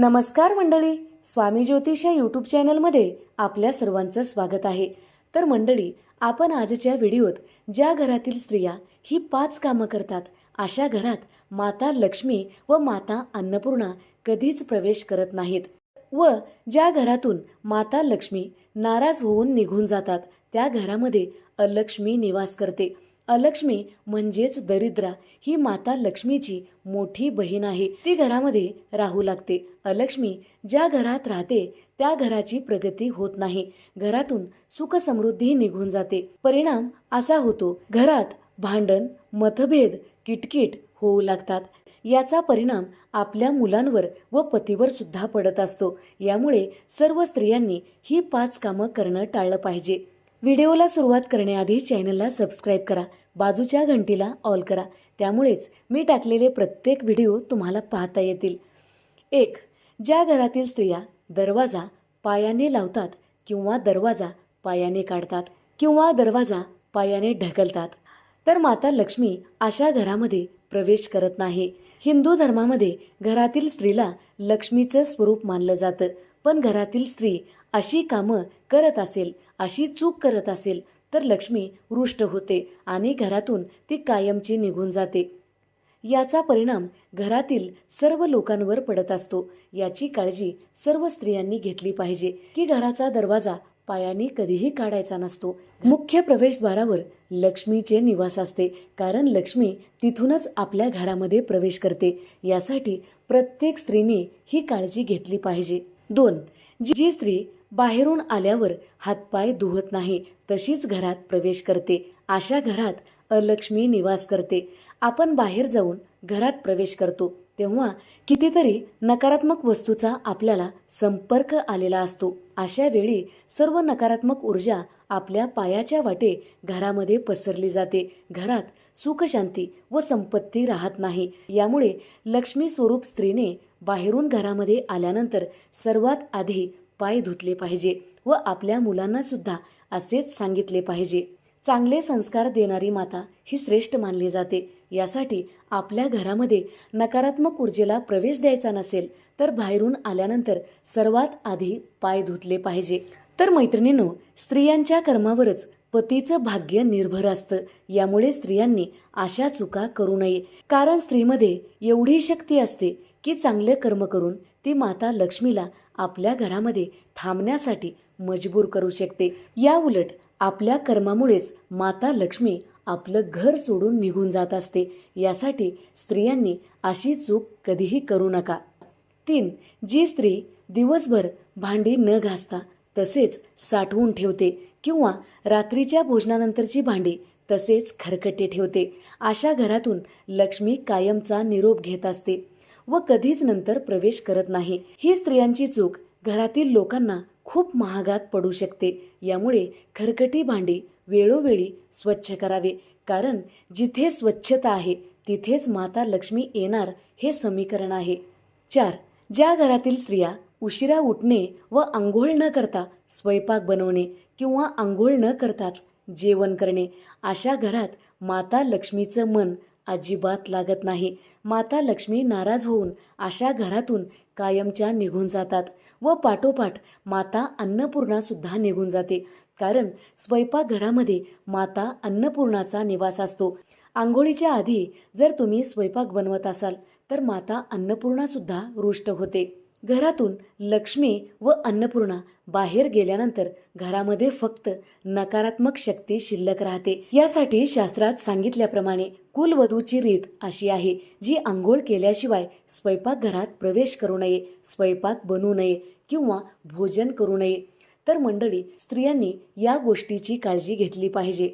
नमस्कार मंडळी स्वामी ज्योतिष या यूट्यूब चॅनलमध्ये आपल्या सर्वांचं स्वागत आहे. तर मंडळी आपण आजच्या व्हिडिओत ज्या घरातील स्त्रिया ही पाच कामं करतात अशा घरात माता लक्ष्मी व माता अन्नपूर्णा कधीच प्रवेश करत नाहीत व ज्या घरातून माता लक्ष्मी नाराज होऊन निघून जातात त्या घरामध्ये अलक्ष्मी निवास करते. अलक्ष्मी म्हणजेच दरिद्रा ही माता लक्ष्मीची मोठी बहीण आहे. ती घरामध्ये राहू लागते. अलक्ष्मी ज्या घरात राहते त्या घराची प्रगती होत नाही. घरातून सुख समृद्धी निघून जाते. परिणाम असा होतो घरात भांडण मतभेद किटकिट होऊ लागतात. याचा परिणाम आपल्या मुलांवर व पतीवर सुद्धा पडत असतो. यामुळे सर्व स्त्रियांनी ही पाच कामं करणं टाळलं पाहिजे. व्हिडिओला सुरुवात करण्याआधी चॅनलला सबस्क्राईब करा बाजूच्या घंटीला ऑल करा. त्यामुळेच मी टाकलेले प्रत्येक व्हिडिओ तुम्हाला पाहता येतील. एक ज्या घरातील स्त्रिया दरवाजा पायाने लावतात किंवा दरवाजा पायाने काढतात किंवा दरवाजा पायाने ढकलतात तर माता लक्ष्मी अशा घरामध्ये प्रवेश करत नाही. हिंदू धर्मामध्ये घरातील स्त्रीला लक्ष्मीचं स्वरूप मानलं जातं पण घरातील स्त्री अशी कामं करत असेल अशी चूक करत असेल तर लक्ष्मी रुष्ट होते आणि घरातून ती कायमची निघून जाते. याचा परिणाम घरातील सर्व लोकांवर पडत असतो. याची काळजी सर्व स्त्रियांनी घेतली पाहिजे की घराचा दरवाजा पायाने कधीही काढायचा नसतो. मुख्य प्रवेशद्वारावर लक्ष्मीचे निवास असते. कारण लक्ष्मी तिथूनच आपल्या घरामध्ये प्रवेश करते. यासाठी प्रत्येक स्त्रीने ही काळजी घेतली पाहिजे. दोन जी स्त्री बाहेरून आल्यावर हातपाय धुवत नाही तशीच घरात प्रवेश करते. अशा घरात अलक्ष्मी निवास करते. आपण बाहेर जाऊन घरात प्रवेश करतो. तेव्हा कितीतरी नकारात्मक वस्तूचा आपल्याला संपर्क आलेला असतो. अशा वेळी सर्व नकारात्मक ऊर्जा आपल्या पायाच्या वाटे घरामध्ये पसरली जाते. घरात सुखशांती व संपत्ती राहत नाही. यामुळे लक्ष्मी स्वरूप स्त्रीने बाहेरून घरामध्ये आल्यानंतर सर्वात आधी पाय धुतले पाहिजे व आपल्या मुलांना सुद्धा असेच सांगितले पाहिजे. चांगले संस्कार देणारी माता ही श्रेष्ठ मानली जाते. यासाठी आपल्या घरामध्ये नकारात्मक ऊर्जेला प्रवेश द्यायचा नसेल तर बाहेरून आल्यानंतर सर्वात आधी पाय धुतले पाहिजे. तर मैत्रिणींनो स्त्रियांच्या कर्मावरच पतीचं भाग्य निर्भर असतं. यामुळे स्त्रियांनी अशा चुका करू नये. कारण स्त्रीमध्ये एवढी शक्ती असते की चांगले कर्म करून ती माता लक्ष्मीला आपल्या घरामध्ये थांबण्यासाठी मजबूर करू शकते. या उलट आपल्या कर्मामुळेच माता लक्ष्मी आपलं घर सोडून निघून जात असते. यासाठी स्त्रियांनी अशी चूक कधीही करू नका. तीन जी स्त्री दिवसभर भांडी न घासता तसेच साठवून ठेवते किंवा रात्रीच्या भोजनानंतरची भांडी तसेच खरकटे ठेवते. अशा घरातून लक्ष्मी कायमचा निरोप घेत असते. व कधीच नंतर प्रवेश करत नाही. ही स्त्रियांची चूक घरातील लोकांना खूप महागात पडू शकते. यामुळे खरकटी भांडी वेळोवेळी स्वच्छ करावे. कारण जिथे स्वच्छता आहे तिथेच माता लक्ष्मी येणार हे समीकरण आहे. चार. ज्या घरातील स्त्रिया उशिरा उठणे व आंघोळ न करता स्वयंपाक बनवणे किंवा आंघोळ न करताच जेवण करणे अशा घरात माता लक्ष्मीचं मन अजिबात लागत नाही. माता लक्ष्मी नाराज होऊन अशा घरातून कायमच्या निघून जातात व पाठोपाठ माता अन्नपूर्णा सुद्धा निघून जाते. कारण स्वयंपाकघरामध्ये माता अन्नपूर्णाचा निवास असतो. आंघोळीच्या आधी जर तुम्ही स्वयंपाक बनवत असाल तर माता अन्नपूर्णा सुद्धा रुष्ट होते. घरातून लक्ष्मी व अन्नपूर्णा बाहेर गेल्यानंतर घरामध्ये फक्त नकारात्मक शक्ती शिल्लक राहते. यासाठी शास्त्रात सांगितल्याप्रमाणे कुलवधूची रीत अशी आहे जी आंघोळ केल्याशिवाय स्वयंपाकघरात प्रवेश करू नये स्वयंपाक बनवू नये किंवा भोजन करू नये. तर मंडळी स्त्रियांनी या गोष्टीची काळजी घेतली पाहिजे.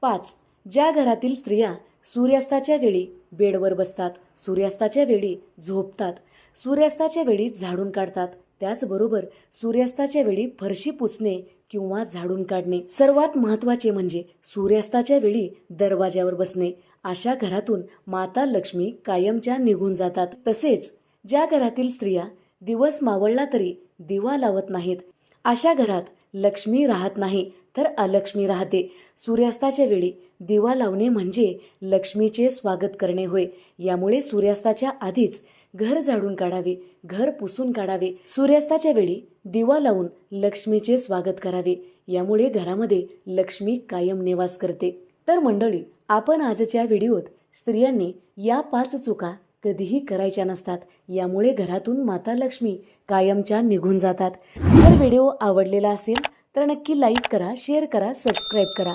पाच. ज्या घरातील स्त्रिया सूर्यास्ताच्या वेळी बेडवर बसतात सूर्यास्ताच्या वेळी झोपतात सूर्यास्ताच्या वेळी झाडून काढतात. त्याचबरोबर सूर्यास्ताच्या वेळी फरशी पुसणे किंवा झाडून काढणे. सर्वात महत्त्वाचे म्हणजे सूर्यास्ताच्या वेळी दरवाज्यावर बसणे. अशा घरातून माता लक्ष्मी कायमच्या निघून जातात. तसेच ज्या घरातील स्त्रिया दिवस मावळला तरी दिवा लावत नाहीत. अशा घरात लक्ष्मी राहत नाही तर अलक्ष्मी राहते. सूर्यास्ताच्या वेळी दिवा लावणे म्हणजे लक्ष्मीचे स्वागत करणे होय. यामुळे सूर्यास्ताच्या आधीच घर झाडून काढावे घर पुसून काढावे. सूर्यास्ताच्या वेळी दिवा लावून लक्ष्मीचे स्वागत करावे. यामुळे घरामध्ये लक्ष्मी कायम निवास करते. तर मंडळी आपण आजच्या व्हिडिओत स्त्रियांनी या पाच चुका कधीही करायच्या नसतात. यामुळे घरातून माता लक्ष्मी कायमच्या निघून जातात. जर व्हिडिओ आवडलेला असेल तर नक्की लाईक करा शेअर करा सबस्क्राईब करा.